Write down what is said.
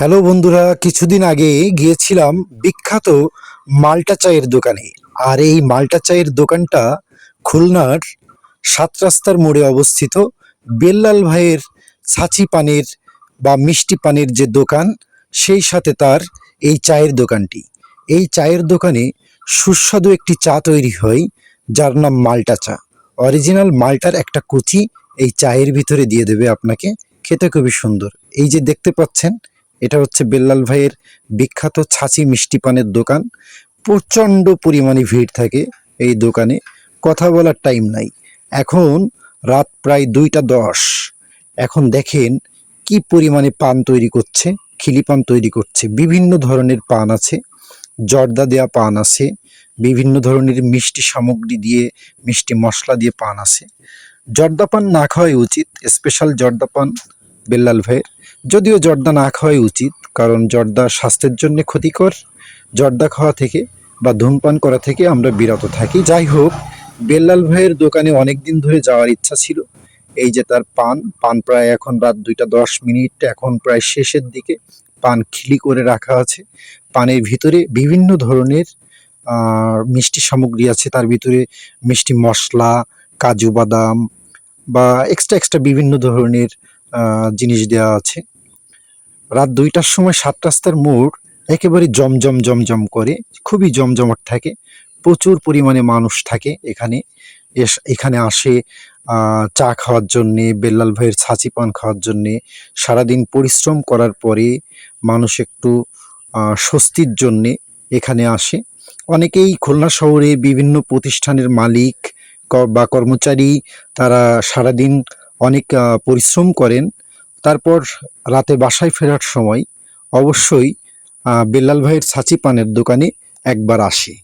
Hello বন্ধুরা, কিছুদিন আগে গিয়েছিলাম বিখ্যাত মাল্টা চায়ের দোকানে। আর এই মাল্টা চায়ের দোকানটা খুলনার সাত রাস্তার মোড়ে অবস্থিত। বেল্লাল ভাইয়ের ছাঁচি পানের বা মিষ্টি পানের যে দোকান, সেই সাথে তার এই চায়ের দোকানটি। এই চায়ের দোকানে সুস্বাদু একটি চা তৈরি হয়, যার নাম মাল্টা চা। অরিজিনাল মাল্টার একটা কুচি এই চায়ের ভিতরে দিয়ে দেবে আপনাকে। খেতে খুবই সুন্দর। এই যে দেখতে পাচ্ছেন এটা হচ্ছে বেল্লাল ভাইয়ের বিখ্যাত ছাঁচি মিষ্টি পানের দোকান। প্রচণ্ড পরিমাণে ভিড় থাকে এই দোকানে। কথা বলার টাইম নাই। এখন রাত প্রায় দুইটা দশ। এখন দেখেন কি পরিমাণে পান তৈরি করছে, খিলি পান তৈরি করছে। বিভিন্ন ধরনের পান আছে, জর্দা দেওয়া পান আছে, বিভিন্ন ধরনের মিষ্টি সামগ্রী দিয়ে, মিষ্টি মশলা দিয়ে পান আছে। জর্দা পান না খাওয়াই উচিত স্পেশাল জর্দা পান বেল্লাল ভাইয়ের। যদিও জর্দা না খাওয়াই উচিত, কারণ জর্দা স্বাস্থ্যের জন্য ক্ষতিকর। জর্দা খাওয়া থেকে বা ধূমপান করা থেকে আমরা বিরত থাকি। যাই হোক, বেল্লাল ভাইয়ের দোকানে অনেক দিন ধরে যাওয়ার ইচ্ছা ছিল। এই যে তার পান পান প্রায় এখন রাত দুইটা দশ মিনিট, এখন প্রায় শেষের দিকে পান খিলি করে রাখা আছে। পানের ভিতরে বিভিন্ন ধরনের মিষ্টি সামগ্রী আছে। তার ভিতরে মিষ্টি মশলা, কাজু বাদাম বা এক্সট্রা এক্সট্রা বিভিন্ন ধরনের জিনিস দেওয়া আছে। রাত দুইটার সময় সাত রাস্তার মোড় একেবারে জমজম জমজম করে, খুবই জমজমাট থাকে, প্রচুর পরিমাণে মানুষ থাকে এখানে। এখানে আসে চা খাওয়ার জন্যে, বেল্লাল ভাইয়ের ছাঁচি পান খাওয়ার জন্যে। সারাদিন পরিশ্রম করার পরে মানুষ একটু স্বস্তির জন্যে এখানে আসে। অনেকেই খুলনা শহরে বিভিন্ন প্রতিষ্ঠানের মালিক বা কর্মচারী, তারা সারাদিন অনেক পরিশ্রম করেন। তারপর রাতে বাসায় ফেরার সময় অবশ্যই বেল্লাল ভাইয়ের ছাঁচি পানের দোকানে একবার আসে।